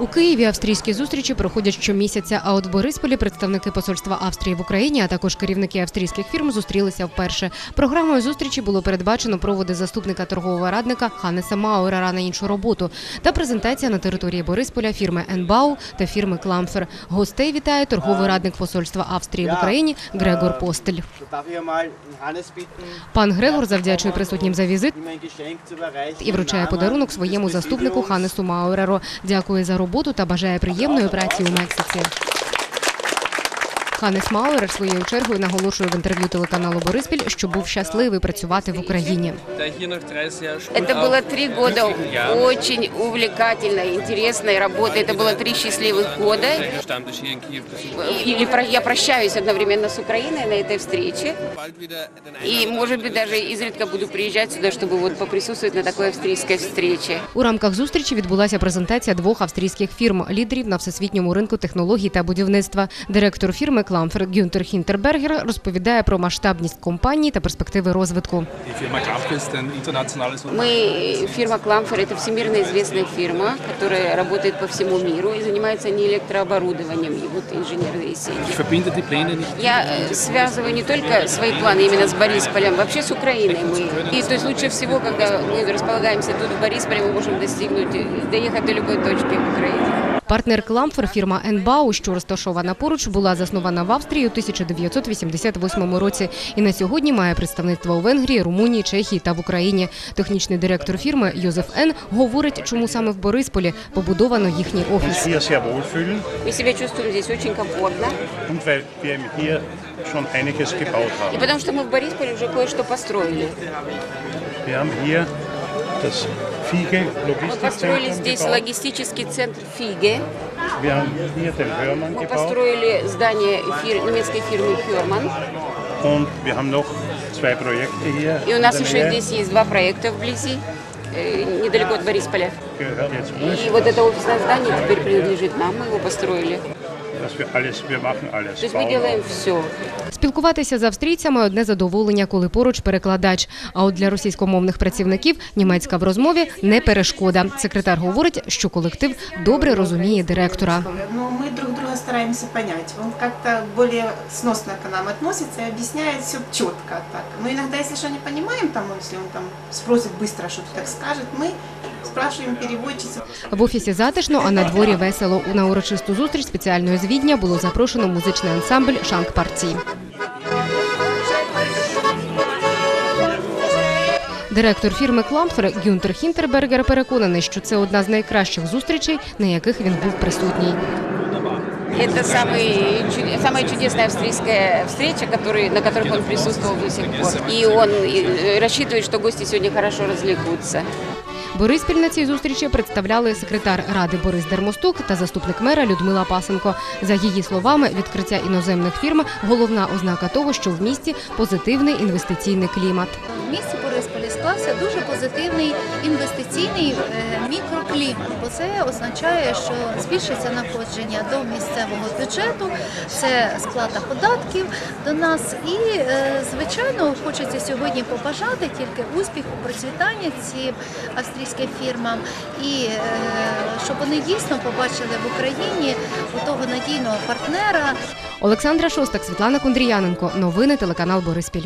У Києві австрійські зустрічі проходять щомісяця. А от в Борисполі представники посольства Австрії в Україні, а також керівники австрійських фірм зустрілися вперше. Програмою зустрічі було передбачено проводи заступника торгового радника Ханеса Мауерера на іншу роботу та презентація на території Борисполя фірми Енбау та фірми Кламфер. Гостей вітає торговий радник посольства Австрії в Україні Грегор Постель. Пан Грегор завдячує присутнім за візит і вручає подарунок своєму заступнику Ханесу Мауреро. Дякує за роботу та бажає приємної праці у Мексиці. Ханес Мауерер своєю чергою наголошує в інтерв'ю телеканалу Бориспіль, що був щасливий працювати в Україні. Da hier noch drei sehr Это было три года Ja. очень увлекательной, интересной работы. Это было три счастливых года. Stammtisch hier in Kiew besucht. Или про- я прощаюсь одновременно с Украиной на этой встрече. Bald wieder den И, может быть, даже изредка буду приезжать сюда, чтобы вот поприсутствовать на такой австрийской встрече. У рамках зустрічі відбулася презентація двох австрійських фірм лідерів на всесвітньому ринку технологій та будівництва. Директор фірми Кламфер Гюнтер Хінтербергер розповідає про масштабність компанії та перспективи розвитку. Die Firma Kraft ist ein internationales Unternehmen. Мы, фирма Кламфер, это всемирно известная фирма, которая работает по всему миру и занимается не электрооборудованием, и вот инженерные Ich сети. verbinde die Pläne nicht. Я э, связываю не только свои планы именно с Борисполем, вообще с Украиной мы. И то есть лучше всего, когда мы располагаемся тут в Борисполе, мы можем достигнуть, э, доехать до любой точки в Украине. Партнер Кламфер фірма Енбау, що розташована поруч, була заснована в Австрії у 1988 році і на сьогодні має представництво у Венгрії, Румунії, Чехії та в Україні. Технічний директор фірми Йозеф Н говорить, чому саме в Борисполі побудовано їхній офіс. Мы себя чувствуем здесь очень комфортно. und weil wir hier schon einiges gebaut И потому что мы в Борисполе уже кое-что построили. Мы построили здесь логистический центр Фиге. Мы построили здание фир, немецкой фирмы Ферман. И у нас еще здесь есть два проекта вблизи, э, недалеко от Борисполя. И вот это офисное здание теперь принадлежит нам, мы его построили. Спілкуватися з австрійцями одне задоволення, коли поруч перекладач. А от для російськомовних працівників німецька в розмові не перешкода. Секретар говорить, що колектив добре розуміє директора. Ми мы друг друга стараемся понять. Он как-то более сносно к нам относится и объясняет все четко так. Но иногда, если что не понимаем, там, если он там спросит быстро что-то так скажет, мы спрашиваем переводчицу. В офісі затишно, а на дворі весело. На урочисту зустріч спеціальної з Відня було запрошено музичний ансамбль Шанк Парті. Директор фірми Кламфер Гюнтер Хінтербергер переконаний, що це одна з найкращих зустрічей, на яких він був присутній. Это самый, чуд- самая чудесная австрийская встреча, который, на которых он присутствовал до сих пор. И он э, рассчитывает, что гости сегодня хорошо развлекутся. Бориспіль на цій зустрічі представляли секретар ради Борис Дермостук та заступник мера Людмила Пасенко. За її словами, відкриття іноземних фірм головна ознака того, що в місті позитивний інвестиційний клімат. В місті Борисполі склався дуже позитивний інвестиційний е, мікроклімат, бо це означає, що збільшиться надходження до місцевого бюджету, це сплата податків до нас. І, е, звичайно, хочеться сьогодні побажати тільки успіху, процвітання цим австрійським фірмам, і е, щоб вони дійсно побачили в Україні у того надійного партнера. Олександра Шостак, Світлана Кундріяненко. Новини телеканал Бориспіль.